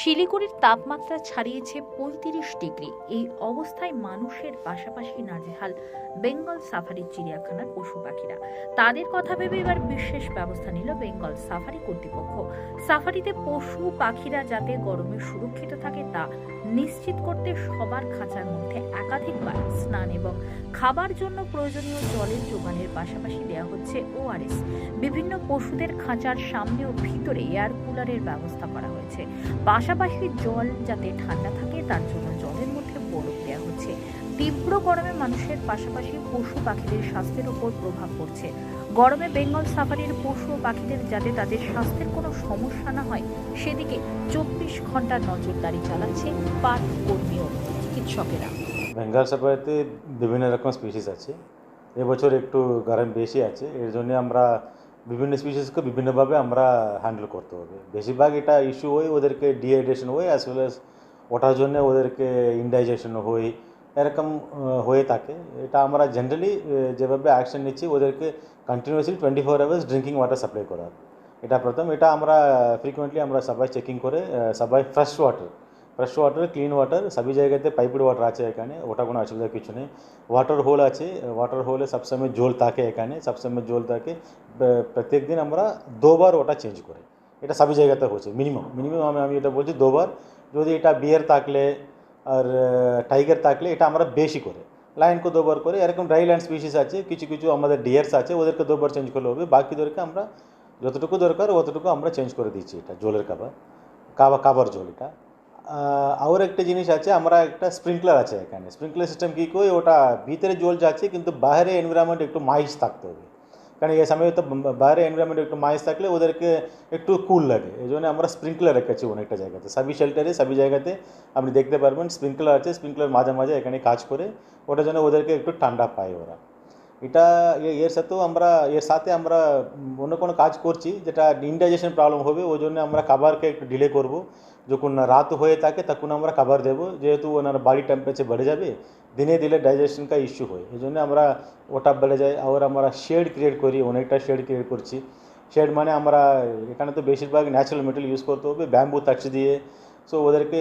শিলিগুড়ির তাপমাত্রা ছাড়িয়েছে পঁয়ত্রিশ ডিগ্রি। এই অবস্থায় মানুষের পাশাপাশি নাজেহাল বেঙ্গল সাফারি চিড়িয়াখানার পশু পাখিরা তাদের কথা ভেবে এবার বিশেষ ব্যবস্থা নিল বেঙ্গল সাফারি কর্তৃপক্ষ। সাফারিতে পশু পাখিরা যাতে গরমে সুরক্ষিত থাকে তা নিশ্চিত করতে সবার খাঁচার মধ্যে একাধিকবার স্নান এবং খাবার জন্য প্রয়োজনীয় জলের যোগানের পাশাপাশি দেওয়া হচ্ছে ওআরএস। বিভিন্ন পশুদের খাঁচার সামনে ও ভিতরে এয়ার কুলারের ব্যবস্থা করা হয়েছে। পাশাপাশি জল যাতে ঠান্ডা থাকে, তার জন্য জলের মধ্যে বরফ দেওয়া হচ্ছে। তীব্র গরমে মানুষের পাশাপাশি পশু পাখিদের স্বাস্থ্যের উপর প্রভাব পড়ছে। গরমে বেঙ্গল সাফারির পশু ও পাখিদের যাতে তাদের স্বাস্থ্যের কোনো সমস্যা না হয়, সেদিকে চব্বিশ ঘণ্টা নজরদারি চালাচ্ছে পার্ক কর্মী ও চিকিৎসকেরা। বেঙ্গল সাফারিতে বিভিন্ন রকম স্পিসিস আছে। এবছর একটু গরম বেশি আছে। এর জন্য আমরা বিভিন্ন স্পিসিসকে বিভিন্নভাবে আমরা হ্যান্ডেল করতে হবে। বেশিরভাগ এটা ইস্যু হয় ওদেরকে ডিহাইড্রেশন হয় অ্যাজ ওয়েল অ্যাজ ওঠার জন্য ওদেরকে ইনডাইজেশন হয় এরকম হয়ে থাকে। এটা আমরা জেনারেলি যেভাবে অ্যাকশন নিচ্ছি ওদেরকে continuously twenty four hours drinking water supply করা। এটা প্রথম। এটা আমরা ফ্রিকুয়েন্টলি আমরা সবাই চেকিং করে সবাই fresh water fresh water clean water সবই জায়গাতে পাইপড ওয়াটার আছে এখানে ওটা কোনো অসুবিধা কিছু নেই ওয়াটার হোল আছে ওয়াটার হোলে সবসময় জল থাকে এখানে সবসময় জল থাকে প্রত্যেক দিন আমরা দুবার ওটা চেঞ্জ করি এটা সবই জায়গাতে হচ্ছে মিনিমাম মিনিমাম আমি আমি এটা বলছি দুবার যদি এটা বিয়ার থাকলে আর টাইগার থাকলে এটা আমরা বেশি করে লাইনকে দুবার করে এরকম ড্রাই ল্যান্ড স্পিসিস আছে কিছু কিছু আমাদের ডিয়ার্স আছে ওদেরকে দুবার চেঞ্জ করলে হবে বাকিদেরকে আমরা যতটুকু দরকার অতটুকু আমরা চেঞ্জ করে দিচ্ছি এটা জলের কাবার কাবা কাবার জল এটা আহ, আর একটা জিনিস আছে আমরা একটা স্প্রিংকলার আছে এখানে। স্প্রিংকলার সিস্টেম কী করে ওটা ভিতরে জল যাচ্ছে কিন্তু বাইরে এনভায়রনমেন্ট একটু মাইস থাকতে হবে। কারণ এই সময় তো বাইরে এনভায়রনমেন্ট একটু মাইস থাকলে ওদেরকে একটু কুল লাগে। এই জন্য আমরা স্প্রিংকলার রেখেছি অনেকটা জায়গাতে। সবই শেল্টারে সবই জায়গাতে আপনি দেখতে পারবেন স্প্রিংকলার আছে স্প্রিংকলার মাঝে মাঝে এখানে কাজ করে। ওটার জন্য ওদেরকে একটু ঠান্ডা পায় ওরা। এটা এর সাথেও আমরা এর সাথে আমরা অন্য কোনো কাজ করছি যেটা ইনডাইজেশন প্রবলেম হবে ওই জন্য আমরা খাবারকে একটু ডিলে করব। যখন রাত হয়ে থাকে, তখন আমরা খাবার দেবো। যেহেতু ওনার বাড়ি টেম্পারেচার বেড়ে যাবে, দিনে দিলে ডাইজেশন কা ইস্যু হয়। এই জন্য আমরা ওটা বেড়ে যায়। আর আমরা শেড ক্রিয়েট করি, অনেকটা শেড ক্রিয়েট করছি। শেড মানে আমরা এখানে তো বেশিরভাগ ন্যাচারাল মেটেরিয়াল ইউজ করতে হবে ব্যাম্বু তাচ দিয়ে। সো ওদেরকে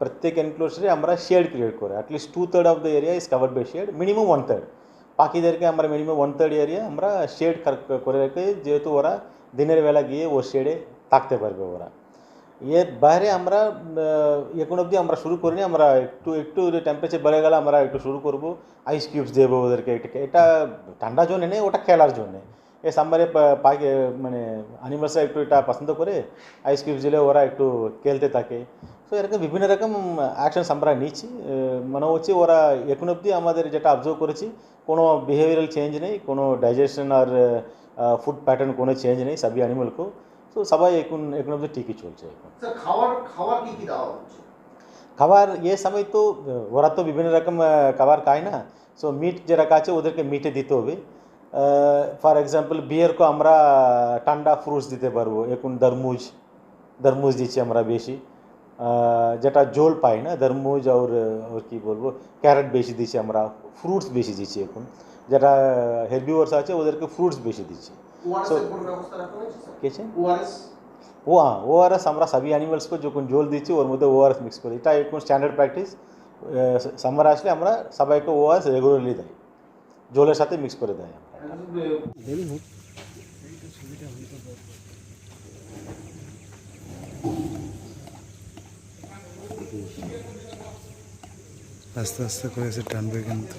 প্রত্যেক এনক্লোজারে আমরা শেড ক্রিয়েট করি। At least two third of the area is covered by shed minimum one third পাখিদেরকে আমরা মিনিমাম ওয়ান থার্ড এরিয়া আমরা শেড করে রেখে, যেহেতু ওরা দিনের বেলা গিয়ে ও শেডে থাকতে পারবে ওরা। এর বাইরে আমরা এখন অবধি আমরা শুরু করিনি, আমরা একটু একটু টেম্পারেচার বেড়ে গেলে আমরা একটু শুরু করব। আইস কিউবস দেবো ওদেরকে, এটা- ঠান্ডার জন্যে নেই, ওটা খেলার জন্যে। এ সাম্বারে পাখি মানে অ্যানিমালসরা একটু এটা পছন্দ করে আইস কিউবস দিলে ওরা একটু খেলতে থাকে। সো এরকম বিভিন্ন রকম অ্যাকশনস আমরা নিচ্ছি মনে হচ্ছে ওরা এখন অবধি আমাদের যেটা অবজার্ভ করেছি, কোনো বিহেভিয়ারাল চেঞ্জ নেই, কোনো ডাইজেশন আর ফুড প্যাটার্ন কোনো চেঞ্জ নেই, সবই অ্যানিমালকেও তো সবাই এখন এখন অবধি ঠিকই চলছে এখন। স্যার খাবার খাবার কি কি দেওয়া হচ্ছে? খাবার ইয়ে সময় তো আহ, ওরা তো বিভিন্ন রকম আহ, খাবার খায় না। সো মিট যে রাখা আছে ওদেরকে মিটে দিতে হবে। ফর এক্সাম্পল বিয়ারকে আমরা ঠান্ডা ফ্রুটস দিতে পারব। এখন তরমুজ তরমুজ দিচ্ছি আমরা বেশি। আহ, যেটা জল পাই না তরমুজ আর আর কি বলব ক্যারেট বেশি দিচ্ছি আমরা। ফ্রুটস বেশি দিচ্ছি এখন। যেটা হেলবিওয়ার্স আছে ওদেরকে ফ্রুটস বেশি দিচ্ছি। ওআরএস So- এর কোনো ব্যবস্থা রাখা হয়েছে স্যার কেছে ওআরএস ও হ্যাঁ ওআরএস আমরা সবই অ্যানিমালসকে যখন জল দিচ্ছি ওর মধ্যে ওআরএস মিক্স করি এটা এখন স্ট্যান্ডার্ড প্র্যাকটিস সামার আসলে আমরা সবাইকে ওআরএস রেগুলারলি দেয় জলের সাথে মিক্স করে দেয় আমরা আস্তে আস্তে করে এসে টানবে কিন্তু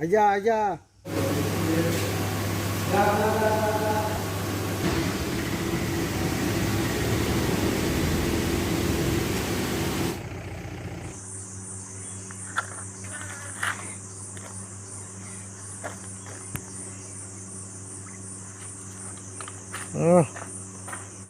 అయ్యా అయ్యా Ugh.